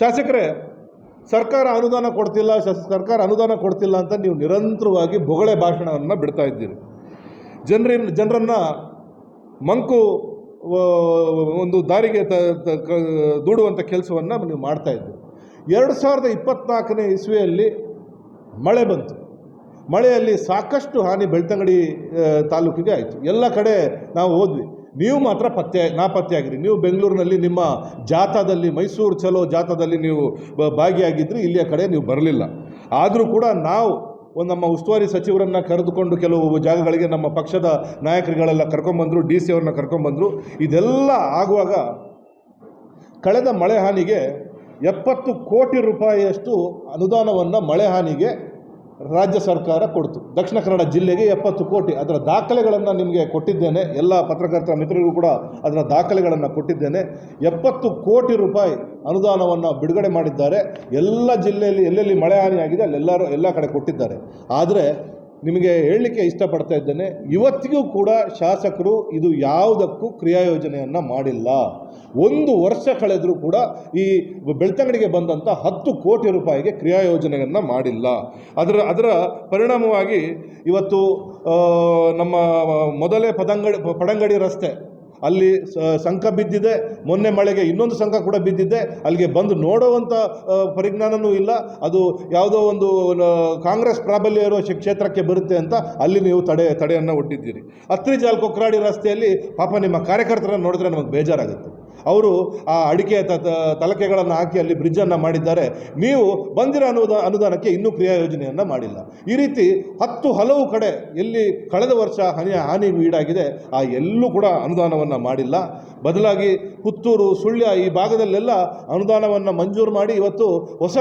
ಶಾಸಕರೇ, ಸರ್ಕಾರ ಅನುದಾನ ಕೊಡ್ತಿಲ್ಲ ಸರ್ಕಾರ ಅನುದಾನ ಕೊಡ್ತಿಲ್ಲ ಅಂತ ನೀವು ನಿರಂತರವಾಗಿ ಬೊಗಳೆ ಭಾಷಣವನ್ನು ಬಿಡ್ತಾ ಇದ್ದೀರಿ. ಜನರ ಜನರನ್ನು ಮಂಕು ಒಂದು ದಾರಿಗೆ ತ ದೂಡುವಂಥ ಕೆಲಸವನ್ನು ನೀವು ಮಾಡ್ತಾ ಇದ್ದೀರಿ. ಎರಡು ಸಾವಿರದ ಇಪ್ಪತ್ತ್ನಾಲ್ಕನೇ ಇಸ್ವಿಯಲ್ಲಿ ಮಳೆ ಬಂತು. ಮಳೆಯಲ್ಲಿ ಸಾಕಷ್ಟು ಹಾನಿ ಬೆಳ್ತಂಗಡಿ ತಾಲೂಕಿಗೆ ಆಯಿತು. ಎಲ್ಲ ಕಡೆ ನಾವು ಹೋದ್ವಿ. ನೀವು ಮಾತ್ರ ಪತ್ತೆ, ನಾಪತ್ತೆಯಾಗಿರಿ. ನೀವು ಬೆಂಗಳೂರಿನಲ್ಲಿ ನಿಮ್ಮ ಜಾಥಾದಲ್ಲಿ, ಮೈಸೂರು ಚಲೋ ಜಾಥಾದಲ್ಲಿ ನೀವು ಭಾಗಿಯಾಗಿದ್ದರೆ ಇಲ್ಲಿಯ ಕಡೆ ನೀವು ಬರಲಿಲ್ಲ. ಆದರೂ ಕೂಡ ನಾವು ಒಂದು ನಮ್ಮ ಉಸ್ತುವಾರಿ ಸಚಿವರನ್ನು ಕರೆದುಕೊಂಡು ಕೆಲವು ಜಾಗಗಳಿಗೆ ನಮ್ಮ ಪಕ್ಷದ ನಾಯಕರುಗಳೆಲ್ಲ ಕರ್ಕೊಂಬಂದರು, ಡಿ ಸಿ ಅವ್ರನ್ನ ಕರ್ಕೊಂಬಂದರು. ಇದೆಲ್ಲ ಆಗುವಾಗ ಕಳೆದ ಮಳೆ ಹಾನಿಗೆ ಎಪ್ಪತ್ತು ಕೋಟಿ ರೂಪಾಯಿಯಷ್ಟು ಅನುದಾನವನ್ನು ಮಳೆ ಹಾನಿಗೆ ರಾಜ್ಯ ಸರ್ಕಾರ ಕೊಡ್ತು. ದಕ್ಷಿಣ ಕನ್ನಡ ಜಿಲ್ಲೆಗೆ ಎಪ್ಪತ್ತು ಕೋಟಿ. ಅದರ ದಾಖಲೆಗಳನ್ನು ನಿಮಗೆ ಕೊಟ್ಟಿದ್ದೇನೆ. ಎಲ್ಲ ಪತ್ರಕರ್ತರ ಮಿತ್ರರಿಗೂ ಕೂಡ ಅದರ ದಾಖಲೆಗಳನ್ನು ಕೊಟ್ಟಿದ್ದೇನೆ. ಎಪ್ಪತ್ತು ಕೋಟಿ ರೂಪಾಯಿ ಅನುದಾನವನ್ನು ಬಿಡುಗಡೆ ಮಾಡಿದ್ದಾರೆ. ಎಲ್ಲ ಜಿಲ್ಲೆಯಲ್ಲಿ ಎಲ್ಲೆಲ್ಲಿ ಮಳೆ ಹಾನಿಯಾಗಿದೆ ಅಲ್ಲೆಲ್ಲರೂ ಎಲ್ಲ ಕಡೆ ಕೊಟ್ಟಿದ್ದಾರೆ. ಆದರೆ ನಿಮಗೆ ಹೇಳಲಿಕ್ಕೆ ಇಷ್ಟಪಡ್ತಾ ಇದ್ದೇನೆ, ಇವತ್ತಿಗೂ ಕೂಡ ಶಾಸಕರು ಇದು ಯಾವುದಕ್ಕೂ ಕ್ರಿಯಾಯೋಜನೆಯನ್ನು ಮಾಡಿಲ್ಲ. ಒಂದು ವರ್ಷ ಕಳೆದರೂ ಕೂಡ ಈ ಬೆಳ್ತಂಗಡಿಗೆ ಬಂದಂಥ ಹತ್ತು ಕೋಟಿ ರೂಪಾಯಿಗೆ ಕ್ರಿಯಾಯೋಜನೆಯನ್ನು ಮಾಡಿಲ್ಲ. ಅದರ ಅದರ ಪರಿಣಾಮವಾಗಿ ಇವತ್ತು ನಮ್ಮ ಮೊದಲೇ ಪದಂಗಡಿ, ಪಡಂಗಡಿ ರಸ್ತೆ ಅಲ್ಲಿ ಸಂಕ ಬಿದ್ದಿದೆ. ಮೊನ್ನೆ ಮಳೆಗೆ ಇನ್ನೊಂದು ಸಂಕ ಕೂಡ ಬಿದ್ದಿದೆ. ಅಲ್ಲಿಗೆ ಬಂದು ನೋಡುವಂಥ ಪರಿಜ್ಞಾನವೂ ಇಲ್ಲ. ಅದು ಯಾವುದೋ ಒಂದು ಕಾಂಗ್ರೆಸ್ ಪ್ರಾಬಲ್ಯ ಇರೋ ಕ್ಷೇತ್ರಕ್ಕೆ ಬರುತ್ತೆ ಅಂತ ಅಲ್ಲಿ ನೀವು ತಡೆ, ತಡೆಯನ್ನು ಒಡ್ಡಿದ್ದೀರಿ. ಅತ್ರಿಜಾಲ್ ಕೊಕ್ರಾಡಿ ರಸ್ತೆಯಲ್ಲಿ ಪಾಪ ನಿಮ್ಮ ಕಾರ್ಯಕರ್ತರನ್ನು ನೋಡಿದ್ರೆ ನಮಗೆ ಬೇಜಾರಾಗುತ್ತೆ. ಅವರು ಆ ಅಡಿಕೆ ತಲಕೆಗಳನ್ನು ಹಾಕಿ ಅಲ್ಲಿ ಬ್ರಿಡ್ಜನ್ನು ಮಾಡಿದ್ದಾರೆ. ನೀವು ಬಂದಿರೋ ಅನುದ ಅನುದಾನಕ್ಕೆ ಇನ್ನೂ ಕ್ರಿಯಾ ಯೋಜನೆಯನ್ನು ಮಾಡಿಲ್ಲ. ಈ ರೀತಿ ಹತ್ತು ಹಲವು ಕಡೆ ಎಲ್ಲಿ ಕಳೆದ ವರ್ಷ ಹಾನಿ ಹಾನಿಗೆ ಈಡಾಗಿದೆ, ಆ ಎಲ್ಲೂ ಕೂಡ ಅನುದಾನವನ್ನು ಮಾಡಿಲ್ಲ. ಬದಲಾಗಿ ಪುತ್ತೂರು, ಸುಳ್ಯ ಈ ಭಾಗದಲ್ಲೆಲ್ಲ ಅನುದಾನವನ್ನು ಮಂಜೂರು ಮಾಡಿ ಇವತ್ತು ಹೊಸ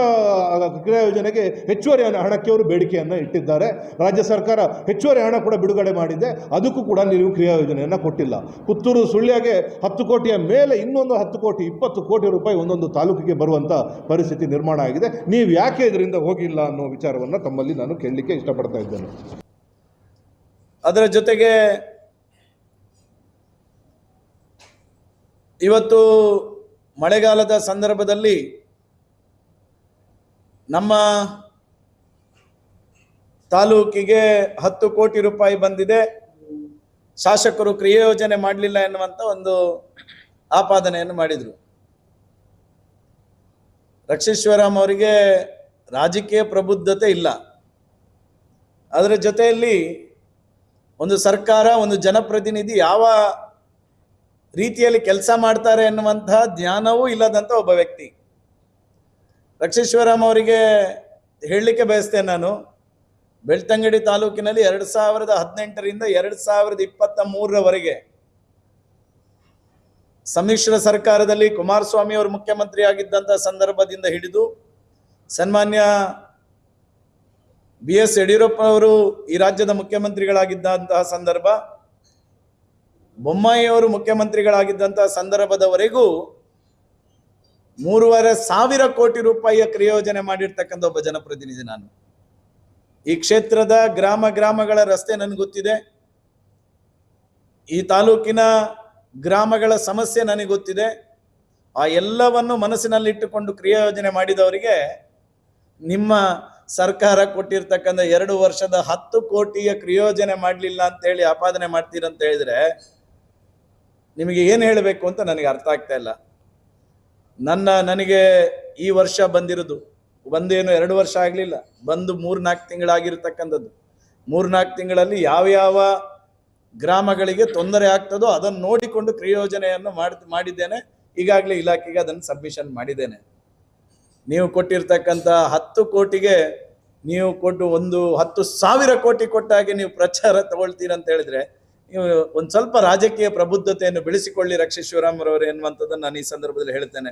ಕ್ರಿಯಾ ಯೋಜನೆಗೆ ಹೆಚ್ಚುವರಿ ಹಣ- ಹಣಕ್ಕೆ ಅವರು ಬೇಡಿಕೆಯನ್ನು ಇಟ್ಟಿದ್ದಾರೆ. ರಾಜ್ಯ ಸರ್ಕಾರ ಹೆಚ್ಚುವರಿ ಹಣ ಕೂಡ ಬಿಡುಗಡೆ ಮಾಡಿದೆ. ಅದಕ್ಕೂ ಕೂಡ ನೀವು ಕ್ರಿಯಾ ಯೋಜನೆಯನ್ನು ಕೊಟ್ಟಿಲ್ಲ. ಪುತ್ತೂರು, ಸುಳ್ಯಗೆ ಹತ್ತು ಕೋಟಿಯ ಮೇಲೆ ಇನ್ನೊಂದು ಹತ್ತು ಕೋಟಿ, ಇಪ್ಪತ್ತು ಕೋಟಿ ರೂಪಾಯಿ ಒಂದೊಂದು ತಾಲೂಕಿಗೆ ಬರುವಂಥ ಪರಿಸ್ಥಿತಿ ನಿರ್ಮಾಣ ಆಗಿದೆ. ನೀವು ಯಾಕೆ ಇದರಿಂದ ಹೋಗಿಲ್ಲ ಅನ್ನೋ ವಿಚಾರವನ್ನು ತಮ್ಮಲ್ಲಿ ನಾನು ಕೇಳಲಿಕ್ಕೆ ಇಷ್ಟಪಡ್ತಾ ಇದ್ದೇನೆ. ಅದರ ಜೊತೆಗೆ ಇವತ್ತು ಮಳೆಗಾಲದ ಸಂದರ್ಭದಲ್ಲಿ ನಮ್ಮ ತಾಲೂಕಿಗೆ ಹತ್ತು ಕೋಟಿ ರೂಪಾಯಿ ಬಂದಿದೆ. ಶಾಸಕರು ಕ್ರಿಯೋಜನೆ ಮಾಡಲಿಲ್ಲ ಎನ್ನುವಂಥ ಒಂದು ಆಪಾದನೆಯನ್ನು ಮಾಡಿದರು. ರಕ್ಷೇಶ್ವರಾಮ್ ಅವರಿಗೆ ರಾಜಕೀಯ ಪ್ರಬುದ್ಧತೆ ಇಲ್ಲ. ಅದರ ಜೊತೆಯಲ್ಲಿ ಒಂದು ಸರ್ಕಾರ, ಒಂದು ಜನಪ್ರತಿನಿಧಿ ಯಾವ ರೀತಿಯಲ್ಲಿ ಕೆಲಸ ಮಾಡ್ತಾರೆ ಎನ್ನುವಂತಹ ಜ್ಞಾನವೂ ಇಲ್ಲದಂತ ಒಬ್ಬ ವ್ಯಕ್ತಿ. ರಕ್ಷೇಶ್ವರಾಮ್ ಅವರಿಗೆ ಹೇಳಲಿಕ್ಕೆ ಬಯಸ್ತೇನೆ ನಾನು. ಬೆಳ್ತಂಗಡಿ ತಾಲೂಕಿನಲ್ಲಿ ಎರಡು ಸಾವಿರದ ಹದಿನೆಂಟರಿಂದ ಎರಡು ಸಾವಿರದ ಇಪ್ಪತ್ತ ಮೂರರವರೆಗೆ ಸಮ್ಮಿಶ್ರ ಸರ್ಕಾರದಲ್ಲಿ ಕುಮಾರಸ್ವಾಮಿ ಅವರು ಮುಖ್ಯಮಂತ್ರಿ ಆಗಿದ್ದಂಥ ಸಂದರ್ಭದಿಂದ ಹಿಡಿದು ಸನ್ಮಾನ್ಯ ಬಿ ಎಸ್ ಯಡಿಯೂರಪ್ಪ ಅವರು ಈ ರಾಜ್ಯದ ಮುಖ್ಯಮಂತ್ರಿಗಳಾಗಿದ್ದಂತಹ ಸಂದರ್ಭ, ಬೊಮ್ಮಾಯಿ ಅವರು ಮುಖ್ಯಮಂತ್ರಿಗಳಾಗಿದ್ದಂತಹ ಸಂದರ್ಭದವರೆಗೂ ಮೂರುವರೆ ಸಾವಿರ ಕೋಟಿ ರೂಪಾಯಿಯ ಕ್ರಿಯೋಜನೆ ಮಾಡಿರ್ತಕ್ಕಂಥ ಒಬ್ಬ ಜನಪ್ರತಿನಿಧಿ ನಾನು. ಈ ಕ್ಷೇತ್ರದ ಗ್ರಾಮ ಗ್ರಾಮಗಳ ರಸ್ತೆ ನನಗೆ ಗೊತ್ತಿದೆ. ಈ ತಾಲೂಕಿನ ಗ್ರಾಮಗಳ ಸಮಸ್ಯೆ ನನಗೆ ಗೊತ್ತಿದೆ. ಆ ಎಲ್ಲವನ್ನು ಮನಸ್ಸಿನಲ್ಲಿಟ್ಟುಕೊಂಡು ಕ್ರಿಯಾಯೋಜನೆ ಮಾಡಿದವರಿಗೆ ನಿಮ್ಮ ಸರ್ಕಾರ ಕೊಟ್ಟಿರ್ತಕ್ಕಂಥ ಎರಡು ವರ್ಷದ ಹತ್ತು ಕೋಟಿಯ ಕ್ರಿಯೋಜನೆ ಮಾಡಲಿಲ್ಲ ಅಂತ ಹೇಳಿ ಆಪಾದನೆ ಮಾಡ್ತೀರಂತ ಹೇಳಿದ್ರೆ ನಿಮಗೆ ಏನು ಹೇಳಬೇಕು ಅಂತ ನನಗೆ ಅರ್ಥ ಆಗ್ತಾ ಇಲ್ಲ. ನನ್ನ, ನನಗೆ ಈ ವರ್ಷ ಬಂದಿರೋದು. ಒಂದೇನು ಎರಡು ವರ್ಷ ಆಗಲಿಲ್ಲ. ಬಂದು ಮೂರ್ನಾಲ್ಕು ತಿಂಗಳಾಗಿರ್ತಕ್ಕಂಥದ್ದು. ಮೂರ್ನಾಲ್ಕು ತಿಂಗಳಲ್ಲಿ ಯಾವ ಯಾವ ಗ್ರಾಮಗಳಿಗೆ ತೊಂದರೆ ಆಗ್ತದೋ ಅದನ್ನು ನೋಡಿಕೊಂಡು ಕ್ರಿಯೋಜನೆಯನ್ನು ಮಾಡಿ, ಮಾಡಿದ್ದೇನೆ. ಈಗಾಗಲೇ ಇಲಾಖೆಗೆ ಅದನ್ನು ಸಬ್ಮಿಷನ್ ಮಾಡಿದ್ದೇನೆ. ನೀವು ಕೊಟ್ಟಿರ್ತಕ್ಕಂಥ ಹತ್ತು ಕೋಟಿಗೆ ನೀವು ಕೊಟ್ಟು ಒಂದು ಹತ್ತು ಸಾವಿರ ಕೋಟಿ ಕೊಟ್ಟ ಹಾಗೆ ನೀವು ಪ್ರಚಾರ ತಗೊಳ್ತೀರ ಅಂತ ಹೇಳಿದ್ರೆ, ನೀವು ಒಂದು ಸ್ವಲ್ಪ ರಾಜಕೀಯ ಪ್ರಬುದ್ಧತೆಯನ್ನು ಬೆಳೆಸಿಕೊಳ್ಳಿ ರಕ್ಷೇಶ್ವರಮ್ಮರವರು ಎನ್ನುವಂಥದ್ದನ್ನು ನಾನು ಈ ಸಂದರ್ಭದಲ್ಲಿ ಹೇಳ್ತೇನೆ.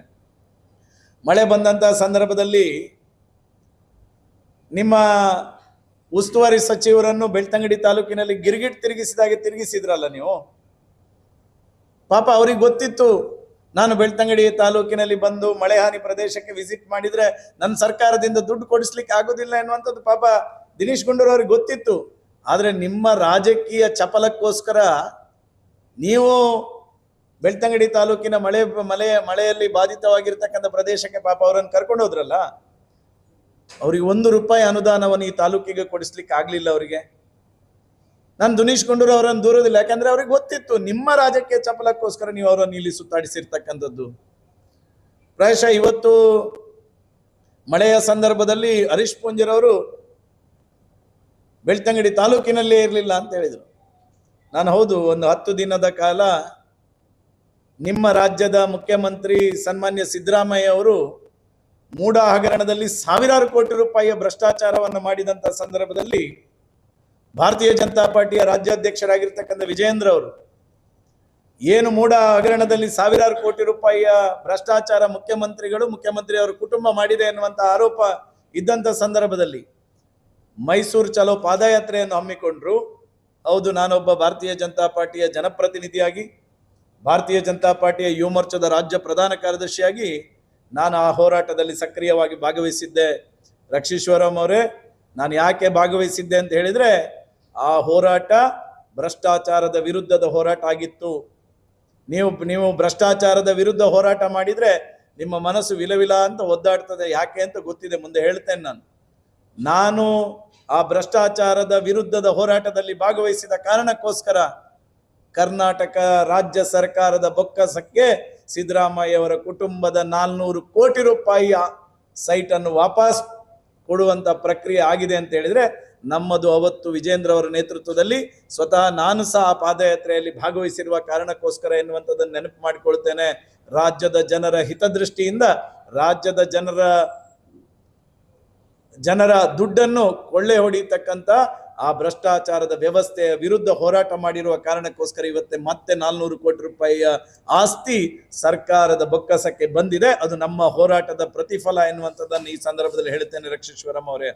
ಮಳೆ ಬಂದಂತಹ ಸಂದರ್ಭದಲ್ಲಿ ನಿಮ್ಮ ಉಸ್ತುವಾರಿ ಸಚಿವರನ್ನು ಬೆಳ್ತಂಗಡಿ ತಾಲೂಕಿನಲ್ಲಿ ಗಿರ್ಗಿಟ್ ತಿರುಗಿಸಿದಾಗೆ ತಿರುಗಿಸಿದ್ರಲ್ಲ ನೀವು? ಪಾಪ ಅವ್ರಿಗೆ ಗೊತ್ತಿತ್ತು, ನಾನು ಬೆಳ್ತಂಗಡಿ ತಾಲೂಕಿನಲ್ಲಿ ಬಂದು ಮಳೆ ಹಾನಿ ಪ್ರದೇಶಕ್ಕೆ ವಿಸಿಟ್ ಮಾಡಿದ್ರೆ ನನ್ನ ಸರ್ಕಾರದಿಂದ ದುಡ್ಡು ಕೊಡಿಸ್ಲಿಕ್ಕೆ ಆಗೋದಿಲ್ಲ ಎನ್ನುವಂಥದ್ದು ಪಾಪ ದಿನೇಶ್ ಗುಂಡೂರು ಅವ್ರಿಗೆ ಗೊತ್ತಿತ್ತು. ಆದರೆ ನಿಮ್ಮ ರಾಜಕೀಯ ಚಪಲಕ್ಕೋಸ್ಕರ ನೀವು ಬೆಳ್ತಂಗಡಿ ತಾಲೂಕಿನ ಮಳೆ ಮಳೆ, ಮಳೆಯಲ್ಲಿ ಬಾಧಿತವಾಗಿರ್ತಕ್ಕಂಥ ಪ್ರದೇಶಕ್ಕೆ ಪಾಪ ಅವರನ್ನು ಕರ್ಕೊಂಡು ಹೋದ್ರಲ್ಲ? ಅವ್ರಿಗೆ ಒಂದು ರೂಪಾಯಿ ಅನುದಾನವನ್ನು ಈ ತಾಲೂಕಿಗೆ ಕೊಡಿಸ್ಲಿಕ್ಕೆ ಆಗ್ಲಿಲ್ಲ ಅವರಿಗೆ. ನಾನು ದುನೀಶ್ ಗುಂಡೂರು ಅವರನ್ನು ದೂರದಿಲ್ಲ, ಯಾಕಂದ್ರೆ ಅವ್ರಿಗೆ ಗೊತ್ತಿತ್ತು, ನಿಮ್ಮ ರಾಜಕೀಯ ಚಪಲಕ್ಕೋಸ್ಕರ ನೀವು ಅವರನ್ನು ಇಲ್ಲಿ ಸುತ್ತಾಡಿಸಿರ್ತಕ್ಕಂಥದ್ದು. ಪ್ರಾಯಶಃ ಇವತ್ತು ಮಳೆಯ ಸಂದರ್ಭದಲ್ಲಿ ಹರೀಶ್ ಪುಂಜರವರು ಬೆಳ್ತಂಗಡಿ ತಾಲೂಕಿನಲ್ಲೇ ಇರಲಿಲ್ಲ ಅಂತ ಹೇಳಿದರು. ನಾನು ಹೌದು, ಒಂದು ಹತ್ತು ದಿನದ ಕಾಲ ನಿಮ್ಮ ರಾಜ್ಯದ ಮುಖ್ಯಮಂತ್ರಿ ಸನ್ಮಾನ್ಯ ಸಿದ್ದರಾಮಯ್ಯ ಅವರು ಮೂಡ ಹಗರಣದಲ್ಲಿ ಸಾವಿರಾರು ಕೋಟಿ ರೂಪಾಯಿಯ ಭ್ರಷ್ಟಾಚಾರವನ್ನು ಮಾಡಿದಂತ ಸಂದರ್ಭದಲ್ಲಿ ಭಾರತೀಯ ಜನತಾ ಪಾರ್ಟಿಯ ರಾಜ್ಯಾಧ್ಯಕ್ಷರಾಗಿರ್ತಕ್ಕಂಥ ವಿಜಯೇಂದ್ರ ಅವರು, ಏನು ಮೂಡ ಹಗರಣದಲ್ಲಿ ಸಾವಿರಾರು ಕೋಟಿ ರೂಪಾಯಿಯ ಭ್ರಷ್ಟಾಚಾರ ಮುಖ್ಯಮಂತ್ರಿಗಳು ಮುಖ್ಯಮಂತ್ರಿ ಅವರ ಕುಟುಂಬ ಮಾಡಿದೆ ಎನ್ನುವಂತ ಆರೋಪ ಇದ್ದಂತ ಸಂದರ್ಭದಲ್ಲಿ ಮೈಸೂರು ಚಲೋ ಪಾದಯಾತ್ರೆಯನ್ನು ಹಮ್ಮಿಕೊಂಡ್ರು. ಹೌದು, ನಾನೊಬ್ಬ ಭಾರತೀಯ ಜನತಾ ಪಾರ್ಟಿಯ ಜನಪ್ರತಿನಿಧಿಯಾಗಿ, ಭಾರತೀಯ ಜನತಾ ಪಾರ್ಟಿಯ ಯುವ ಮೋರ್ಚಾದ ರಾಜ್ಯ ಪ್ರಧಾನ ಕಾರ್ಯದರ್ಶಿಯಾಗಿ ನಾನು ಆ ಹೋರಾಟದಲ್ಲಿ ಸಕ್ರಿಯವಾಗಿ ಭಾಗವಹಿಸಿದ್ದೆ. ರಕ್ಷೀಶ್ವರಂ ಅವರೇ, ನಾನು ಯಾಕೆ ಭಾಗವಹಿಸಿದ್ದೆ ಅಂತ ಹೇಳಿದ್ರೆ, ಆ ಹೋರಾಟ ಭ್ರಷ್ಟಾಚಾರದ ವಿರುದ್ಧದ ಹೋರಾಟ ಆಗಿತ್ತು. ನೀವು ನೀವು ಭ್ರಷ್ಟಾಚಾರದ ವಿರುದ್ಧ ಹೋರಾಟ ಮಾಡಿದ್ರೆ ನಿಮ್ಮ ಮನಸ್ಸು ವಿಲವಿಲ ಅಂತ ಒದ್ದಾಡ್ತದೆ. ಯಾಕೆ ಅಂತ ಗೊತ್ತಿದೆ, ಮುಂದೆ ಹೇಳ್ತೇನೆ ನಾನು. ನಾನು ಆ ಭ್ರಷ್ಟಾಚಾರದ ವಿರುದ್ಧದ ಹೋರಾಟದಲ್ಲಿ ಭಾಗವಹಿಸಿದ ಕಾರಣಕ್ಕೋಸ್ಕರ ಕರ್ನಾಟಕ ರಾಜ್ಯ ಸರ್ಕಾರದ ಬೊಕ್ಕಸಕ್ಕೆ ಸಿದ್ದರಾಮಯ್ಯ ಅವರ ಕುಟುಂಬದ ನಾಲ್ನೂರು ಕೋಟಿ ರೂಪಾಯಿಯ ಸೈಟ್ ಅನ್ನು ವಾಪಸ್ ಕೊಡುವಂತ ಪ್ರಕ್ರಿಯೆ ಆಗಿದೆ ಅಂತ ಹೇಳಿದ್ರೆ, ನಮ್ಮದು ಅವತ್ತು ವಿಜೇಂದ್ರ ಅವರ ನೇತೃತ್ವದಲ್ಲಿ ಸ್ವತಃ ನಾನು ಸಹ ಆ ಪಾದಯಾತ್ರೆಯಲ್ಲಿ ಭಾಗವಹಿಸಿರುವ ಕಾರಣಕ್ಕೋಸ್ಕರ ಎನ್ನುವಂಥದ್ದನ್ನು ನೆನಪು ಮಾಡಿಕೊಳ್ತೇನೆ. ರಾಜ್ಯದ ಜನರ ಹಿತದೃಷ್ಟಿಯಿಂದ ರಾಜ್ಯದ ಜನರ ಜನರ ದುಡ್ಡನ್ನು ಕೊಳ್ಳೆ ಹೊಡಿತಕ್ಕಂತ ಆ ಭ್ರಷ್ಟಾಚಾರದ ವ್ಯವಸ್ಥೆಯ ವಿರುದ್ಧ ಹೋರಾಟ ಮಾಡಿರುವ ಕಾರಣಕ್ಕೋಸ್ಕರ ಇವತ್ತೆ ಮತ್ತೆ ನಾಲ್ನೂರು ಕೋಟಿ ರೂಪಾಯಿಯ ಆಸ್ತಿ ಸರ್ಕಾರದ ಬೊಕ್ಕಸಕ್ಕೆ ಬಂದಿದೆ. ಅದು ನಮ್ಮ ಹೋರಾಟದ ಪ್ರತಿಫಲ ಎನ್ನುವಂಥದ್ದನ್ನು ಈ ಸಂದರ್ಭದಲ್ಲಿ ಹೇಳ್ತೇನೆ ರಕ್ಷೀಶ್ವರಂ ಅವರೇ.